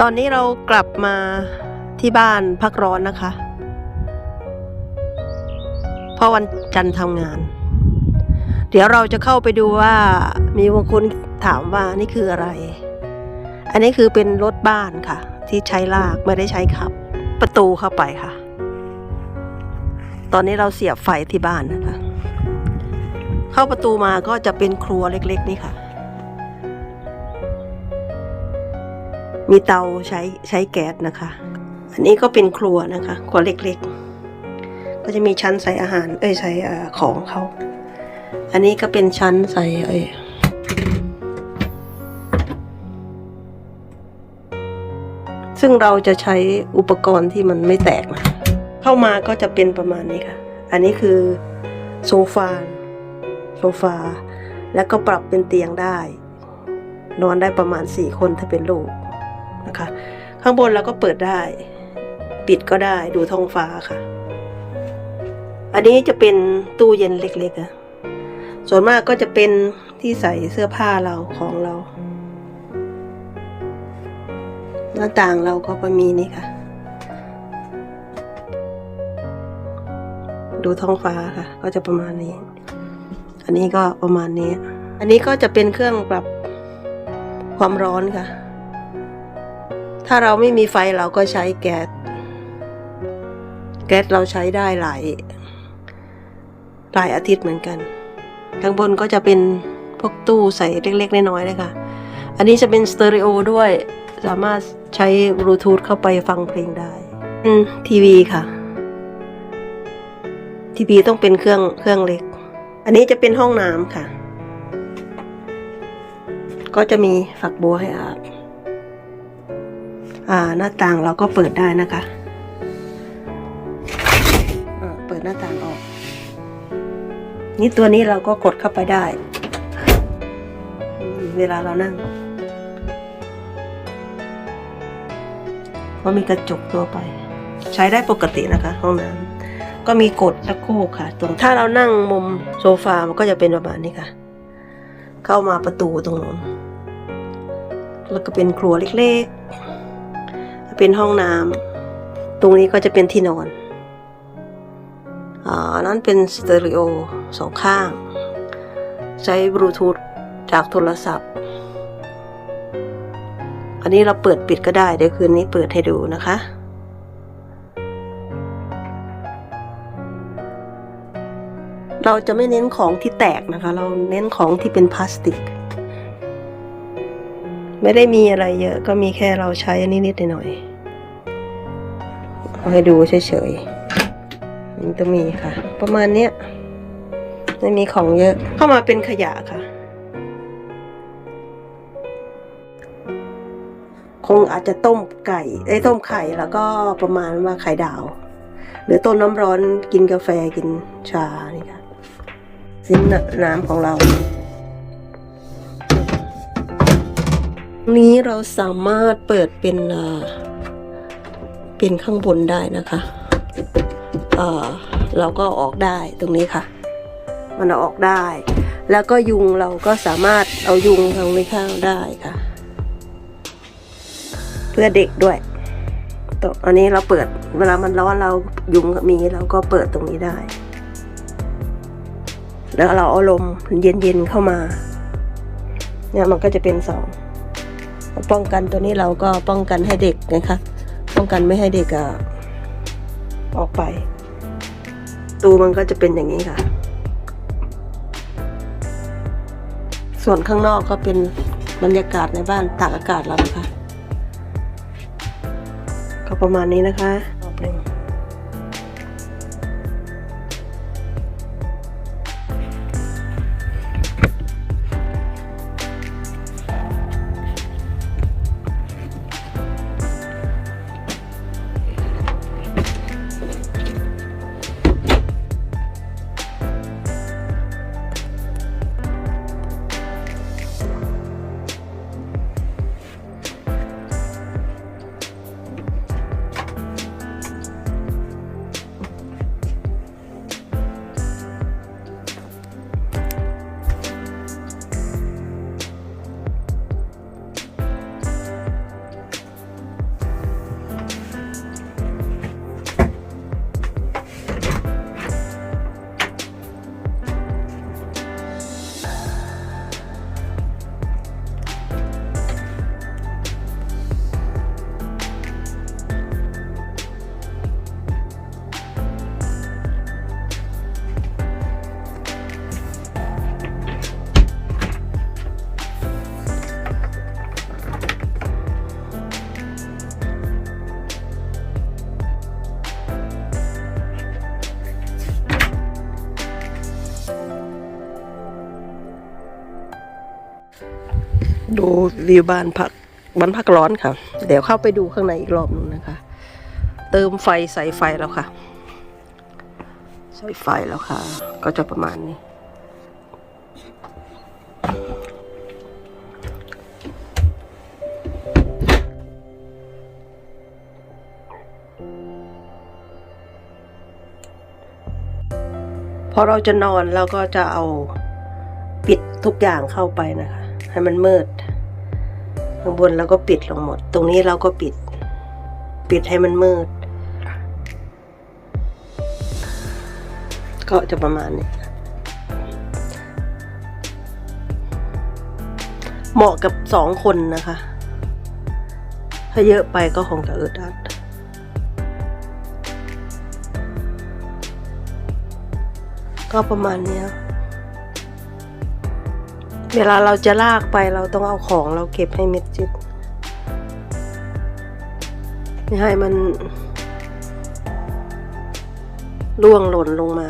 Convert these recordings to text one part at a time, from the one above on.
ตอนนี้เรากลับมาที่บ้านพักร้อนนะคะ เพราะวันจันทร์ทำงาน เดี๋ยวเราจะเข้าไปดูว่ามีบางคนถามว่านี่คืออะไร อันนี้คือเป็นรถบ้านค่ะ ที่ใช้ลากไม่ได้ใช้ขับ ประตูเข้าไปค่ะ ตอนนี้เราเสียบไฟที่บ้านนะคะ เข้าประตูมาก็จะเป็นครัวเล็ก ๆ นี่ค่ะ มีเตาใช้ใช้แก๊สนะคะ อันนี้ก็เป็นครัวนะคะ ครัวเล็กๆ ก็จะมีชั้นใส่อาหาร เอ้ยใส่ของเขา อันนี้ก็เป็นชั้นใส่เอ้ยซึ่งเราจะใช้อุปกรณ์ที่มันไม่แตกนะ เข้ามาก็จะเป็นประมาณนี้ค่ะ อันนี้คือโซฟา โซฟา แล้วก็ปรับเป็นเตียงได้ นอนได้ประมาณสี่คนถ้าเป็นลูก นะคะ ข้างบนเราก็เปิดได้ ปิดก็ได้ดูท้องฟ้าค่ะ อันนี้จะเป็นตู้เย็นเล็กๆอะส่วนมากก็จะเป็นที่ใส่เสื้อผ้าเราของเรา หน้าต่างเราก็ประมีนี่ค่ะ ดูท้องฟ้าค่ะ ก็จะประมาณนี้ อันนี้ก็ประมาณนี้ อันนี้ก็จะเป็นเครื่องปรับความร้อนค่ะ ถ้าเราไม่มีไฟเราก็ใช้แก๊ส แก๊สเราใช้ได้หลาย หลายอาทิตย์เหมือนกัน ข้างบนก็จะเป็นพวกตู้ใส่เล็กๆ น้อยๆเลยค่ะ อันนี้จะเป็นสเตอริโอด้วย สามารถใช้บลูทูธเข้าไปฟังเพลงได้ทีวีค่ะทีวีต้องเป็นเครื่องเครื่องเล็ก อันนี้จะเป็นห้องน้ำค่ะ ก็จะมีฝักบัวให้อาบ หน้าต่างเราก็เปิดได้นะคะเปิดหน้าต่างออก นี่ตัวนี้เราก็กดเข้าไปได้ เวลาเรานั่ง ก็มีกระจกตัวไป ใช้ได้ปกตินะคะ ห้องน้ำก็มีกดชักโคกค่ะ ตรงถ้าเรานั่งมุมโซฟามันก็จะเป็นประมาณนี้ค่ะ เข้ามาประตูตรงนู้นแล้วก็เป็นครัวเล็กๆ เป็นห้องน้ำตรงนี้ก็จะเป็นที่นอนอ่านั้นเป็นสเตอริโอสองข้าง ใช้บลูทูธจากโทรศัพท์ อันนี้เราเปิดปิดก็ได้ เดี๋ยวคืนนี้เปิดให้ดูนะคะเราจะไม่เน้นของที่แตกนะคะ เราเน้นของที่เป็นพลาสติก ไม่ได้มีอะไรเยอะ ก็มีแค่เราใช้นิดๆหน่อยๆ เอาให้ดูเฉยๆมันจะมีค่ะ ประมาณเนี้ยไม่มีของเยอะเข้ามาเป็นขยะค่ะ คงอาจจะต้มไก่ไอ้ต้มไข่แล้วก็ประมาณว่าไข่ดาว หรือต้มน้ำร้อนกินกาแฟกินชานี่ค่ะซิ้นน้ำของเรานี้เราสามารถเปิดเป็นอ่า ป็นข้างบนได้นะคะอ่าเราก็ออกได้ตรงนี้ค่ะ มันอออกได้ แล้วก็ยุงเราก็สามารถเอายุงทางนี้ข้างได้ค่ะ เพื่อเด็กด้วยตัวอันนี้เราเปิดเวลามันร้อนเรายุงมีเราก็เปิดตรงนี้ได้ แล้วเราเอาลมเย็นๆเข้ามา เนี่ยมันก็จะเป็นสองป้องกันตัวนี้เราก็ป้องกันให้เด็กนะคะ ป้องกันไม่ให้เด็กอะออกไป ตูมันก็จะเป็นอย่างนี้ค่ะ ส่วนข้างนอกก็เป็นบรรยากาศในบ้านตากอากาศเรานะคะ ก็ประมาณนี้นะคะ ดูวิวบ้านพักบ้านพักร้อนค่ะ เดี๋ยวเข้าไปดูข้างในอีกรอบหนึงนะคะ เติมไฟใส่ไฟแล้วค่ะ ใส่ไฟแล้วค่ะ ก็จะประมาณนี้พอเราจะนอนเราก็จะเอาปิดทุกอย่างเข้าไปนะคะ ให้มันมืด ข้างบนเราก็ปิดลงหมด ตรงนี้เราก็ปิด ปิดให้มันมืด ก็จะประมาณนี้เหมาะกับสองคนนะคะ ถ้าเยอะไปก็คงจะอึดอัดก็ประมาณนี้ เวลาเราจะลากไปเราต้องเอาของเราเก็บให้มิดชิดไม่ให้มันล่วงหล่นลงมา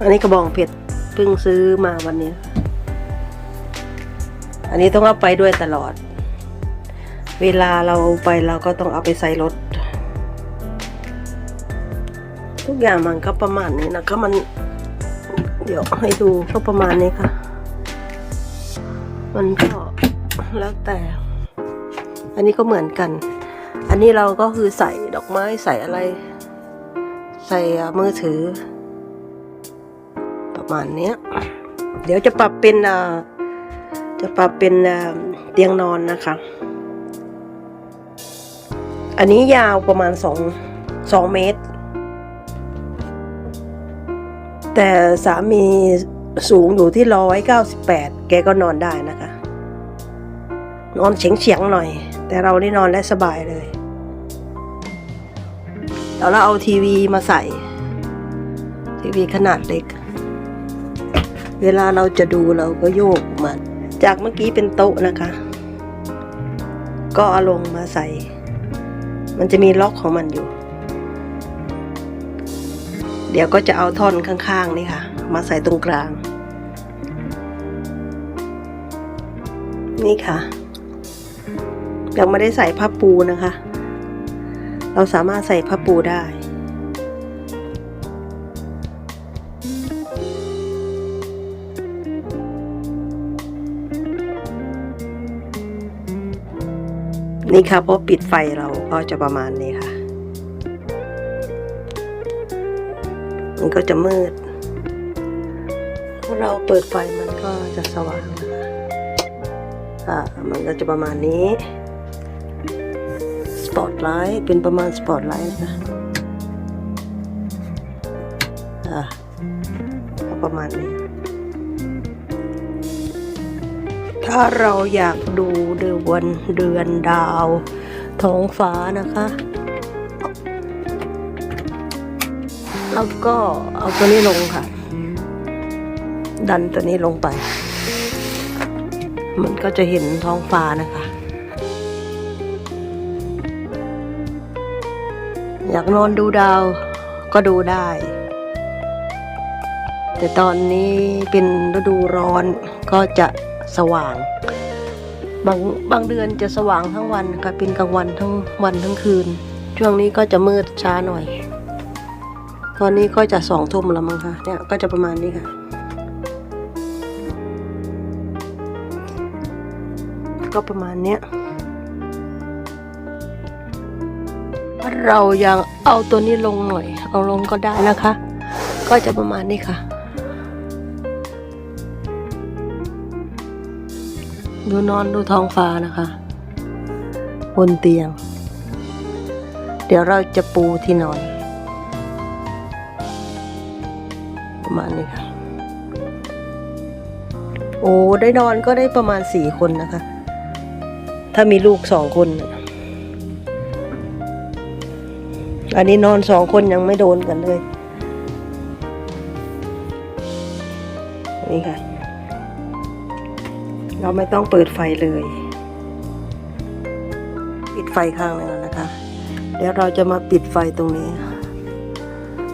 อันนี้กระบองเพชรเพิ่งซื้อมาวันนี้ อันนี้ต้องเอาไปด้วยตลอด เวลาเราไปเราก็ต้องเอาไปใส่รถ ทุกอย่างมันก็ประมาณนี้นะคะมัน เดี๋ยวให้ดูก็ประมาณนี้ค่ะ มันก็แล้วแต่ อันนี้ก็เหมือนกัน อันนี้เราก็คือใส่ดอกไม้ใส่อะไร ใส่มือถือ ประมาณนี้เดี๋ยวจะปรับเป็นอ่าจะปรับเป็นเตียงนอนนะคะ อันนี้ยาวประมาณสองสองเมตร แต่สามีสูงอยู่ที่ร้อยเก้าสิบแปดแกก็นอนได้นะคะ นอนเฉียงเฉียงๆหน่อย แต่เรานี่นอนได้สบายเลยแล้วเราเอาทีวีมาใส่ ทีวีขนาดเล็ก เวลาเราจะดูเราก็โยกมันจากเมื่อกี้เป็นโต๊ะนะคะ ก็เอาลงมาใส่ มันจะมีล็อกของมันอยู่ เดี๋ยวก็จะเอาท่อนข้างๆนี่ค่ะ มาใส่ตรงกลาง นี่ค่ะ ยังไม่ได้ใส่ผ้าปูนะคะ เราสามารถใส่ผ้าปูได้นี่ค่ะพอปิดไฟเราก็จะประมาณนี้ค่ะ มันก็จะมืด ถ้าเราเปิดไฟมันก็จะสว่างนะคะอ่ามันก็จะประมาณนี้สปอตไลท์เป็นประมาณสปอตไลท์นะคะอ่าก็ประมาณนี้ ถ้าเราอยากดูเดือนเดือนดาวท้องฟ้านะคะ แล้วก็เอาตัวนี้ลงค่ะ ดันตัวนี้ลงไป มันก็จะเห็นท้องฟ้านะคะ อยากนอนดูดาวก็ดูได้ แต่ตอนนี้เป็นฤดูร้อนก็จะสว่าง บางบางเดือนจะสว่างทั้งวันค่ะเป็นกลางวันทั้งวันทั้งคืน ช่วงนี้ก็จะมืดช้าหน่อย ตอนนี้ก็จะสองทุ่มแล้วมั้งคะเนี่ยก็จะประมาณนี้ค่ะ ก็ประมาณเนี้ยเรายังเอาตัวนี้ลงหน่อย เอาลงก็ได้นะคะ ก็จะประมาณนี้ค่ะ ดูนอนดูท้องฟ้านะคะ บนเตียง เดี๋ยวเราจะปูที่นอน ประมาณนี้ค่ะ โอ้ได้นอนก็ได้ประมาณสี่คนนะคะ ถ้ามีลูกสองคน อันนี้นอนสองคนยังไม่โดนกันเลย นี่ค่ะ เราไม่ต้องเปิดไฟเลย ปิดไฟข้างหนึงแล้วนะคะ เดี๋ยวเราจะมาปิดไฟตรงนี้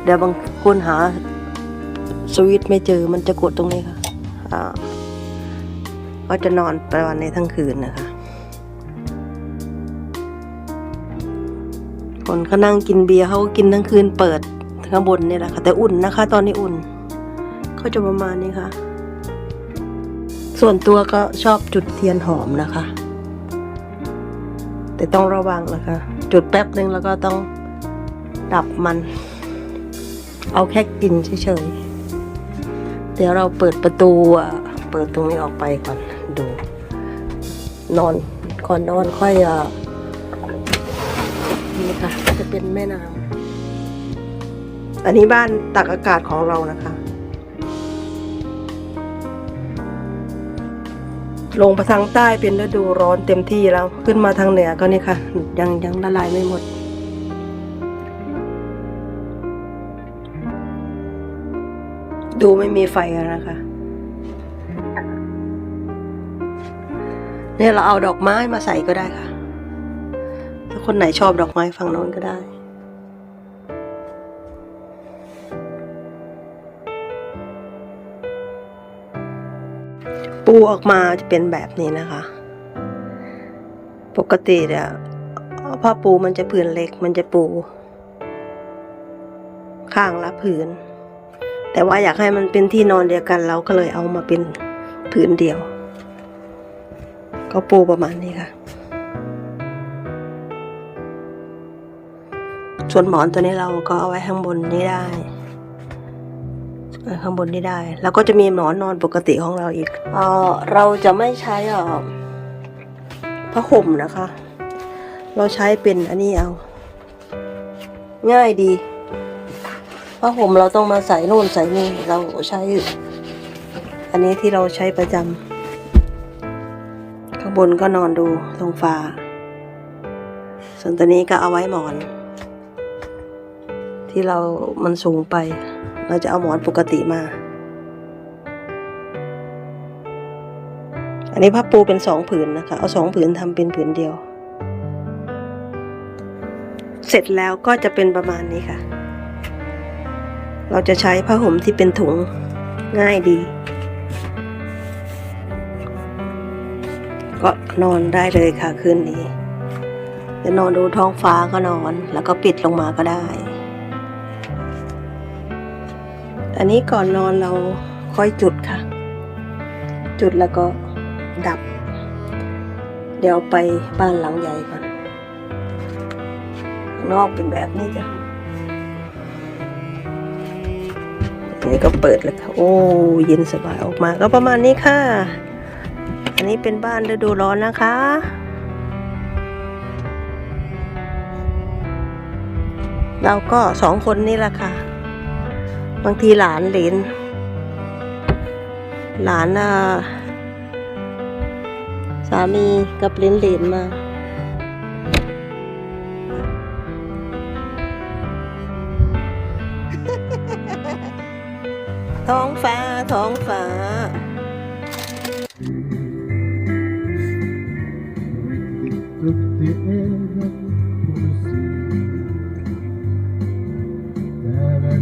เดี๋ยวบางคนหา สวิตไม่เจอมันจะกดตรงนี้ค่ะอ่าก็จะนอนประมาณในทั้งคืนนะคะ คนเขานั่งกินเบียร์เขาก็กินทั้งคืนเปิดข้างบนนี่แหละค่ะ แต่อุ่นนะคะ ตอนนี้อุ่น ก็จะประมาณนี้ค่ะ ส่วนตัวก็ชอบจุดเทียนหอมนะคะ แต่ต้องระวังนะคะ จุดแป๊บหนึ่งแล้วก็ต้องดับมัน เอาแค่กินเฉยๆ เดี๋ยวเราเปิดประตูอะเปิดตรงนี้ออกไปก่อนดู นอนก่อนนอนค่อยอะนี่ค่ะจะเป็นแม่น้ำอันนี้บ้านตักอากาศของเรานะคะ ลงไปทางใต้เป็นฤดูร้อนเต็มที่แล้ว ขึ้นมาทางเหนือก็นี่ค่ะ ยังยังละลายไม่หมด ดูไม่มีไฟนะคะ เนี่ยเราเอาดอกไม้มาใส่ก็ได้ค่ะ ถ้าคนไหนชอบดอกไม้ฝั่งโน้นก็ได้ปูออกมาจะเป็นแบบนี้นะคะ ปกติเนี่ยผ้าปูมันจะผืนเล็กมันจะปู ข้างละผืน แต่ว่าอยากให้มันเป็นที่นอนเดียวกันเราก็เลยเอามาเป็นผืนเดียว ก็ปูประมาณนี้ค่ะ ส่วนหมอนตัวนี้เราก็เอาไว้ข้างบนนี้ได้ไว้ข้างบนนี้ได้ แล้วก็จะมีหมอนนอนปกติของเราอีกเออเราจะไม่ใช้อ่อผ้าห่มนะคะ เราใช้เป็นอันนี้เอา ง่ายดี ผ้าห่มเราต้องมาใส่นู่นใส่นี่เราใช้ อันนี้ที่เราใช้ประจำข้างบนก็นอนดูตรงฟ้าส่วนตัวนี้ก็เอาไว้หมอน ที่เรามันสูงไป เราจะเอาหมอนปกติมา อันนี้ผ้าปูเป็นสองผืนนะคะ เอาสองผืนทำเป็นผืนเดียว เสร็จแล้วก็จะเป็นประมาณนี้ค่ะ เราจะใช้ผ้าห่มที่เป็นถุงง่ายดี ก็นอนได้เลยค่ะคืนนี้ จะนอนดูท้องฟ้าก็นอน แล้วก็ปิดลงมาก็ได้ อันนี้ก่อนนอนเราค่อยจุดค่ะ จุดแล้วก็ดับ เดี๋ยวไปบ้านหลังใหญ่ก่อนนอกเป็นแบบนี้จ้ะ นนี้ก็เปิดเลยค่ะ โอ้เย็นสบายออกมาก็ประมาณนี้ค่ะ อันนี้เป็นบ้านฤดูร้อนนะคะเราก็สองคนนี่แหละค่ะ บางทีหลานเหลนหลานอะสามีกับเหลนเหลนมา ท้องฟ้า ท้องฟ้า Riktigt duktig är poesi Där är